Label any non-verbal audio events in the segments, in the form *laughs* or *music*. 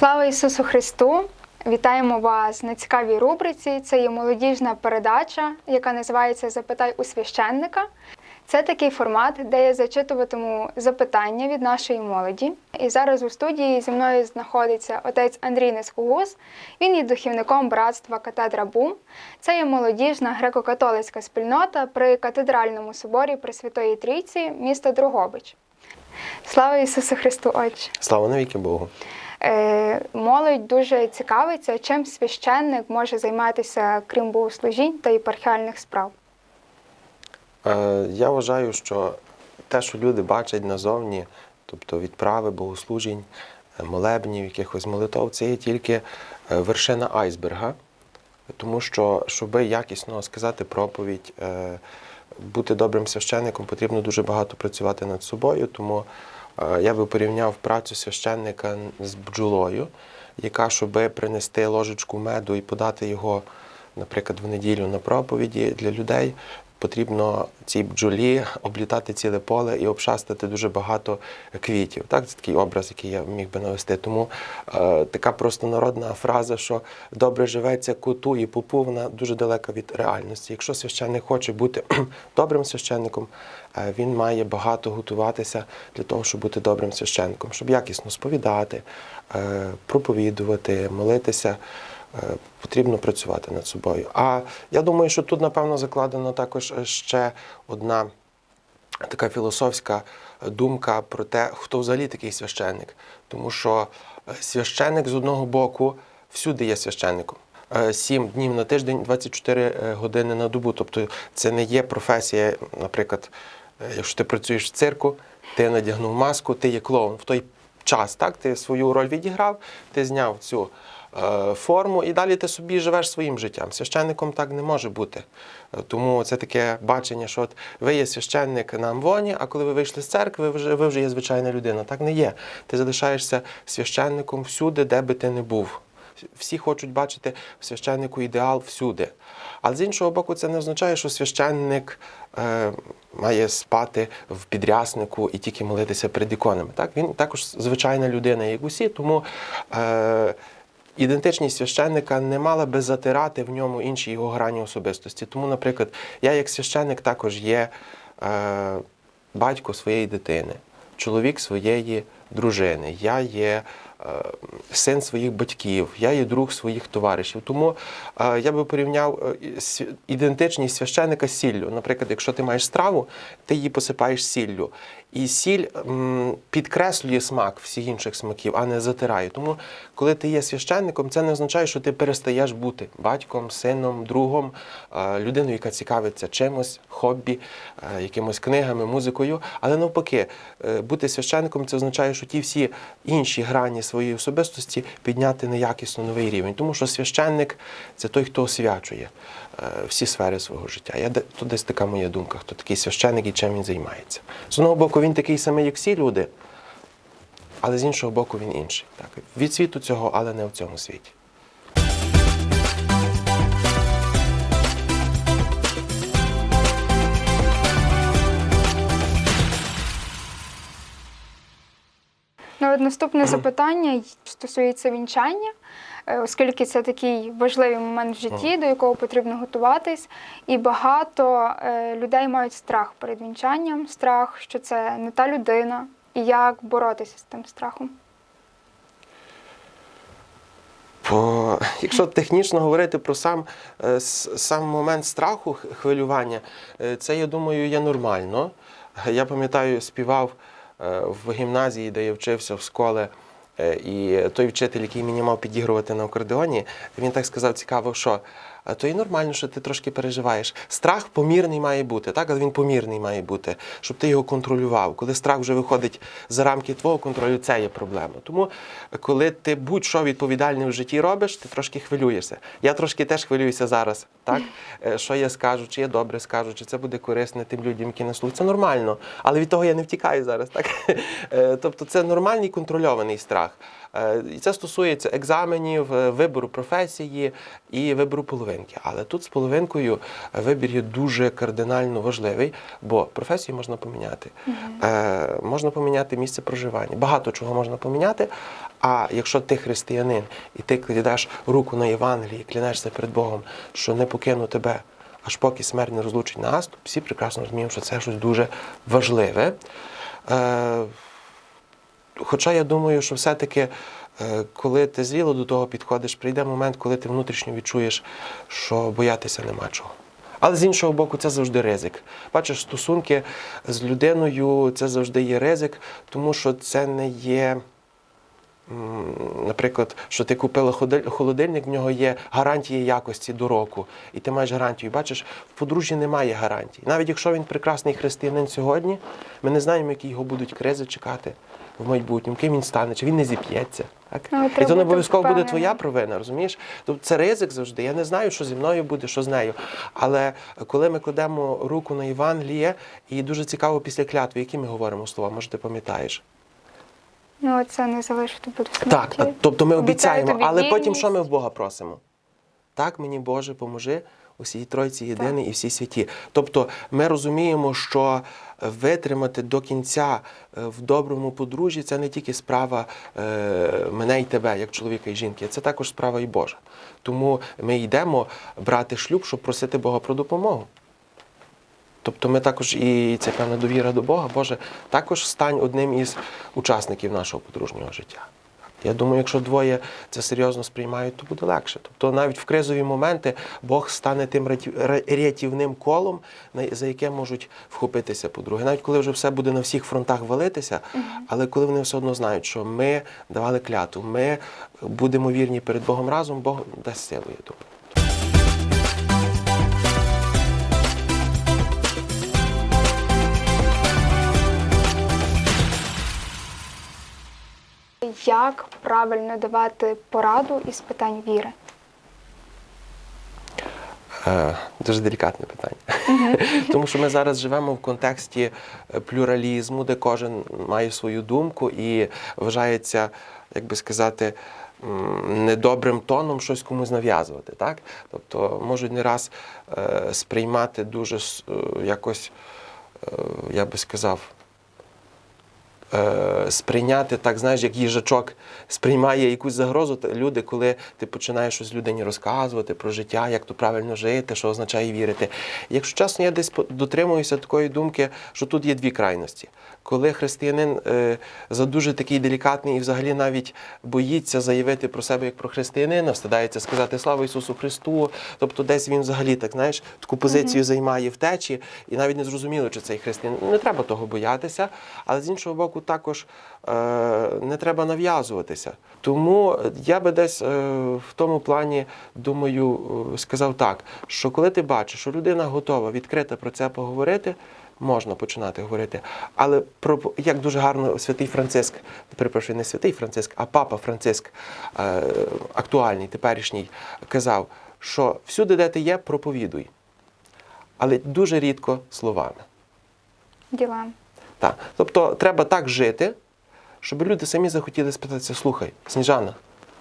Слава Ісусу Христу! Вітаємо вас на цікавій рубриці. Це є молодіжна передача, яка називається Запитай у священника. Це такий формат, де я зачитуватиму запитання від нашої молоді. І зараз у студії зі мною знаходиться отець Андрій Несхугус. Він є духівником братства Катедра Бум. Це є молодіжна греко-католицька спільнота при катедральному соборі Пресвятої Трійці, міста Другобич. Слава Ісусу Христу, Отче! Слава навіки Богу. Е, Молодь дуже цікавиться, чим священник може займатися, крім богослужінь та єпархіальних справ. Е, Я вважаю, що те, що люди бачать назовні, тобто відправи богослужінь, е, молебнів, якихось молитов, це є тільки вершина айсберга. Тому що, щоб якісно сказати проповідь, бути добрим священником, потрібно дуже багато працювати над собою. Тому я би порівняв працю священника з бджолою, яка, щоб принести ложечку меду і подати його, наприклад, в неділю на проповіді для людей, потрібно цій бджолі облітати ціле поле і обшастати дуже багато квітів. Так, це такий образ, який я міг би навести. Тому е, така просто народна фраза, що добре живеться коту і попу, вона дуже далека від реальності. Якщо священник хоче бути *clears throat* добрим священником, е, він має багато готуватися для того, щоб бути добрим священником, щоб якісно сповідати, е, проповідувати, молитися е, потрібно працювати над собою. А я думаю, що тут, напевно, закладено також ще одна така філософська думка про те, хто взагалі такий священник. Тому що е, священник з одного боку всюди є священником. Е, Сім днів на тиждень, 24 е, години на добу. Тобто це не є професія, наприклад, е, якщо ти працюєш в цирку, ти надягнув маску, ти є клоун. В той час так, ти свою роль відіграв, ти зняв цю е, форму і далі ти собі живеш своїм життям. Священником так не може бути. Е, Тому це таке бачення, що от ви є священник на амвоні, а коли ви вийшли з церкви, ви вже, ви вже є звичайна людина. Так не є. Ти залишаєшся священником всюди, де би ти не був. Всі хочуть бачити в священнику ідеал всюди. Але з іншого боку, це не означає, що священник е, має спати в підряснику і тільки молитися перед іконами. Так? Він також звичайна людина, як усі, тому е, ідентичність священника не мала би затирати в ньому інші його грані особистості. Тому, наприклад, я як священник також є е, батько своєї дитини, чоловік своєї дружини, я є син своїх батьків, я є друг своїх товаришів. Тому е, я би порівняв е, ідентичність священика з сіллю. Наприклад, якщо ти маєш страву, ти її посипаєш сіллю. І сіль підкреслює смак всіх інших смаків, а не затирає. Тому, коли ти є священником, це не означає, що ти перестаєш бути батьком, сином, другом, е, людиною, яка цікавиться чимось, хобі, е, якимось книгами, музикою. Але навпаки, е, бути священником це означає, що ті всі інші грані своєї особистості підняти на якісно новий рівень. Тому що священник це той, хто освячує е, всі сфери свого життя. Я то десь така моя думка, хто такий священник і чим він займається. З одного боку, він такий самий, як всі люди, але з іншого боку, він інший. Так. Від світу цього, але не в цьому світі. Наступне запитання стосується вінчання, е, оскільки це такий важливий момент в житті, до якого потрібно готуватись. І багато е, людей мають страх перед вінчанням, страх, що це не та людина, і як боротися з тим страхом. Бо якщо технічно говорити про сам, е, сам момент страху, хвилювання, це, я думаю, є нормально. Я пам'ятаю, співав в гімназії, де я вчився в школі, е, і той вчитель, який мені мав підігрувати на акордеоні, він так сказав цікаво, що «А то і нормально, що ти трошки переживаєш. Страх помірний має бути, так, але він помірний має бути, щоб ти його контролював. Коли страх вже виходить за рамки твого контролю, це є проблема. Тому, коли ти будь-що відповідальне в житті робиш, ти трошки хвилюєшся. Я трошки теж хвилююся зараз, так? *laughs* Е, Що я скажу, чи я добре скажу, чи це буде корисне тим людям, які нас слухають. Це нормально, але від того я не втікаю зараз. Так? *laughs* Е, Тобто це нормальний контрольований страх. Е, І це стосується екзаменів, е, вибору професії і вибору половинки. Але тут з половинкою вибір є дуже кардинально важливий, бо професію можна поміняти, е, можна поміняти місце проживання. Багато чого можна поміняти, А якщо ти християнин і ти кладеш руку на Євангелії, клянешся перед Богом, що не покину тебе, аж поки смерть не розлучить нас, то всі прекрасно розуміємо, що це щось дуже важливе. Хоча я думаю, що все-таки, е, коли ти зріло до того підходиш, прийде момент, коли ти внутрішньо відчуєш, що боятися нема чого. Але з іншого боку, це завжди ризик. Бачиш, стосунки з людиною це завжди є ризик, тому що це не є. Наприклад, що ти купила холодильник, в нього є гарантія якості до року, і ти маєш гарантію. Бачиш, в подружжі немає гарантій. Навіть якщо він прекрасний християнин сьогодні, ми не знаємо, які його будуть кризи чекати в майбутньому, ким він стане, чи він не зіп'ється. Так? Ну, і то не обов'язково буде твоя провина, розумієш? Тобто це ризик завжди. Я не знаю, що зі мною буде, що з нею. Але коли ми кладемо руку на Євангеліє, і дуже цікаво після клятви, які ми говоримо слова, може, ти пам'ятаєш? Ну, це не залишити буде смерті. Так, тобто ми обіцяємо, тобі але потім що ми в Бога просимо? Так, мені Боже, поможи усій Тройці єдиний і всій святі. Тобто ми розуміємо, що витримати до кінця е, в доброму подружжі це не тільки справа е, мене і тебе, як чоловіка і жінки, це також справа і Божа. Тому ми йдемо брати шлюб, щоб просити Бога про допомогу. Тобто ми також і це певна довіра до Бога, Боже, також стань одним із учасників нашого подружнього життя. Я думаю, якщо двоє це серйозно сприймають, то буде легше. Тобто навіть в кризові моменти Бог стане тим рятівним колом, за яке можуть вхопитися подруги. Навіть коли вже все буде на всіх фронтах валитися, але коли вони все одно знають, що ми давали клятву, ми будемо вірні перед Богом разом, Бог дасть силу, я думаю. Як правильно давати пораду із питань віри? Е, Дуже делікатне питання. *laughs* Тому що ми зараз живемо в контексті е, плюралізму, де кожен має свою думку і вважається, як би сказати, недобрим тоном щось комусь нав'язувати. Так? Тобто можуть не раз е, сприймати дуже е, якось, е, я би сказав, сприйняти так, знаєш, як їжачок сприймає якусь загрозу. Люди, коли ти починаєш щось людині розказувати про життя, як то правильно жити, що означає вірити. Якщо чесно, я десь дотримуюся такої думки, що тут є дві крайності. Коли християнин е, за дуже такий делікатний і взагалі навіть боїться заявити про себе як про християнина, встидається сказати слава Ісусу Христу. Тобто десь він взагалі так знаєш таку позицію займає втечі, і навіть не зрозуміло, чи цей християнин. Не треба того боятися, але з іншого боку, також е, не треба нав'язуватися. Тому я би десь е, в тому плані думаю, е, сказав так, що коли ти бачиш, що людина готова відкрито про це поговорити. Можна починати говорити, але про як дуже гарно святий Франциск, перепрошую, не святий Франциск, а папа Франциск, актуальний, теперішній, казав, що всюди, де ти є, проповідуй, але дуже рідко словами. Ділам. Так. Тобто треба так жити, щоб люди самі захотіли спитатися, слухай, Сніжана,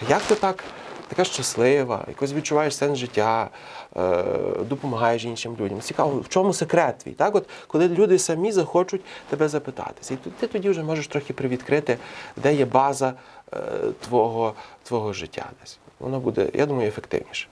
а як ти так така щаслива, якось відчуваєш сенс життя, е, допомагаєш іншим людям? Цікаво, в чому секрет твій? Так? От, коли люди самі захочуть тебе запитатися. І ти тоді вже можеш трохи привідкрити, де є база е, твого, твого життя десь. Воно буде, я думаю, ефективніше.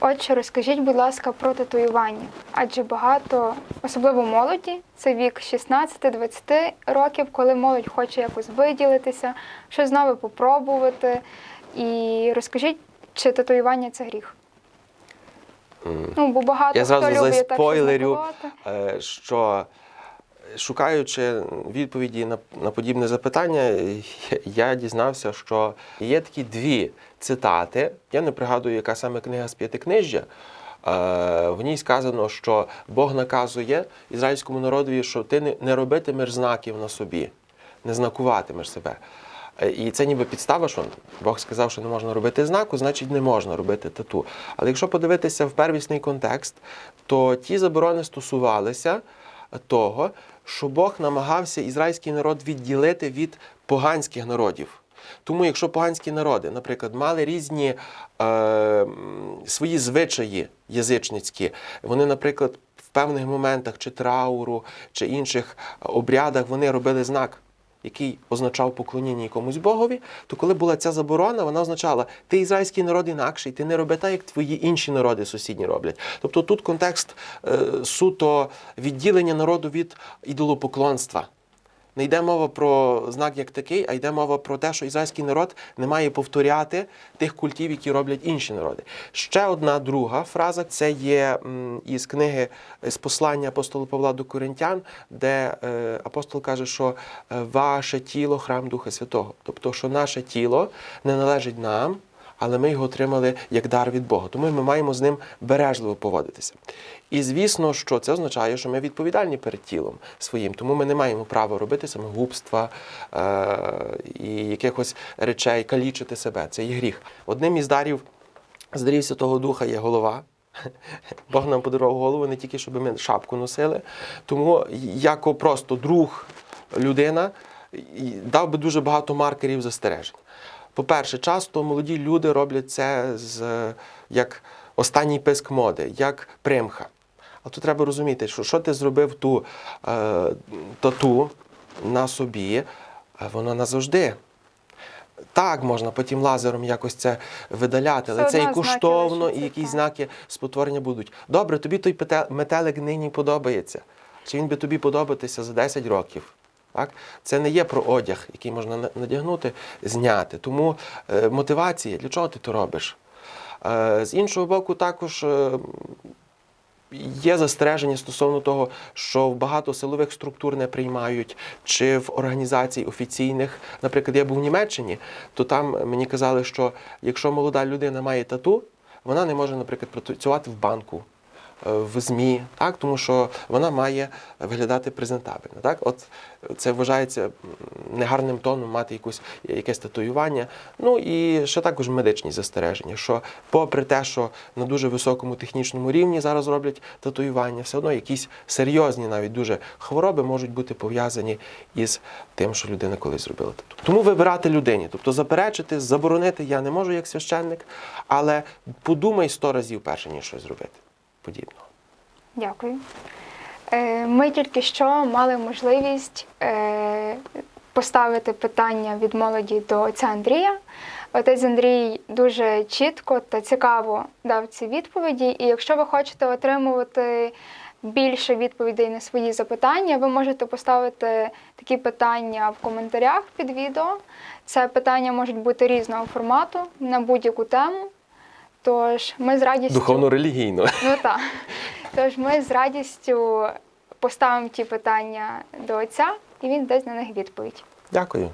Отже, розкажіть, будь ласка, про татуювання. Адже багато, особливо молоді, це вік 16-20 років, коли молодь хоче якось виділитися, щось нове попробувати. І розкажіть, чи татуювання це гріх? Ну, бо багато Я хто зразу любить так наколоти. е, що шукаючи відповіді на, на подібне запитання, я дізнався, що є такі дві цитати. Я не пригадую, яка саме книга з п'ятикнижжя. Е, В ній сказано, що Бог наказує ізраїльському народові, що ти не- робитимеш знаків на собі, не знакуватимеш себе. Е, І це ніби підстава, що Бог сказав, що не можна робити знаку, значить не можна робити тату. Але якщо подивитися в первісний контекст, то ті заборони стосувалися того, що Бог намагався ізраїльський народ відділити від поганських народів. Тому, якщо поганські народи, наприклад, мали різні е, свої звичаї язичницькі, вони, наприклад, в певних моментах чи трауру, чи інших обрядах вони робили знак. Який означав поклоніння якомусь богові, то коли була ця заборона, вона означала, ти ізраїльський народ інакший, ти не роби так, як твої інші народи сусідні роблять. Тобто тут контекст е, суто відділення народу від ідолопоклонства. Не йде мова про знак як такий, а йде мова про те, що ізраїльський народ не має повторяти тих культів, які роблять інші народи. Ще одна друга фраза це є із книги з послання апостола Павла до Коринтян, де е, апостол каже, що е, ваше тіло храм Духа Святого. Тобто, що наше тіло не належить нам. Але ми його отримали як дар від Бога. Тому ми маємо з ним бережливо поводитися. І звісно, що це означає, що ми відповідальні перед тілом своїм, тому ми не маємо права робити самогубства е- і якихось речей, калічити себе. Це є гріх. Одним із дарів з дарів Святого Духа є голова. *laughs* Бог нам подарував голову не тільки, щоб ми шапку носили. Тому, як просто друг, людина, дав би дуже багато маркерів застережень. По-перше, часто молоді люди роблять це з е, як останній писк моди, як примха. А тут треба розуміти, що що ти зробив ту е, тату на собі, а воно назавжди. Так, можна потім лазером якось це видаляти, але Все це і коштовно, і якісь так. знаки спотворення будуть. Добре, тобі той метелик нині подобається. Чи він би тобі подобатися за 10 років? Так? Це не є про одяг, який можна надягнути, зняти. Тому е, мотивація, для чого ти то робиш? Е, з іншого боку, також е, є застереження стосовно того, що в багато силових структур не приймають, чи в організацій офіційних. Наприклад, я був в Німеччині, то там мені казали, що якщо молода людина має тату, вона не може, наприклад, працювати в банку. Е, В ЗМІ, так, тому що вона має виглядати презентабельно. Так? От це вважається негарним тоном мати якусь, якесь татуювання. Ну і ще також медичні застереження, що попри те, що на дуже високому технічному рівні зараз роблять татуювання, все одно якісь серйозні навіть дуже хвороби можуть бути пов'язані із тим, що людина колись зробила тату. Тому вибирати людині, тобто заперечити, заборонити я не можу як священник, але подумай сто разів перше, ніж щось зробити подібного. Дякую. Е, Ми тільки що мали можливість е, поставити питання від молоді до отця Андрія. Отець Андрій дуже чітко та цікаво дав ці відповіді. І якщо ви хочете отримувати більше відповідей на свої запитання, ви можете поставити такі питання в коментарях під відео. Це питання можуть бути різного формату на будь-яку тему. Тож ми з радістю Духовно-релігійно. Ну так. Тож ми з радістю поставимо ті питання до отця, і він дасть на них відповідь. Дякую.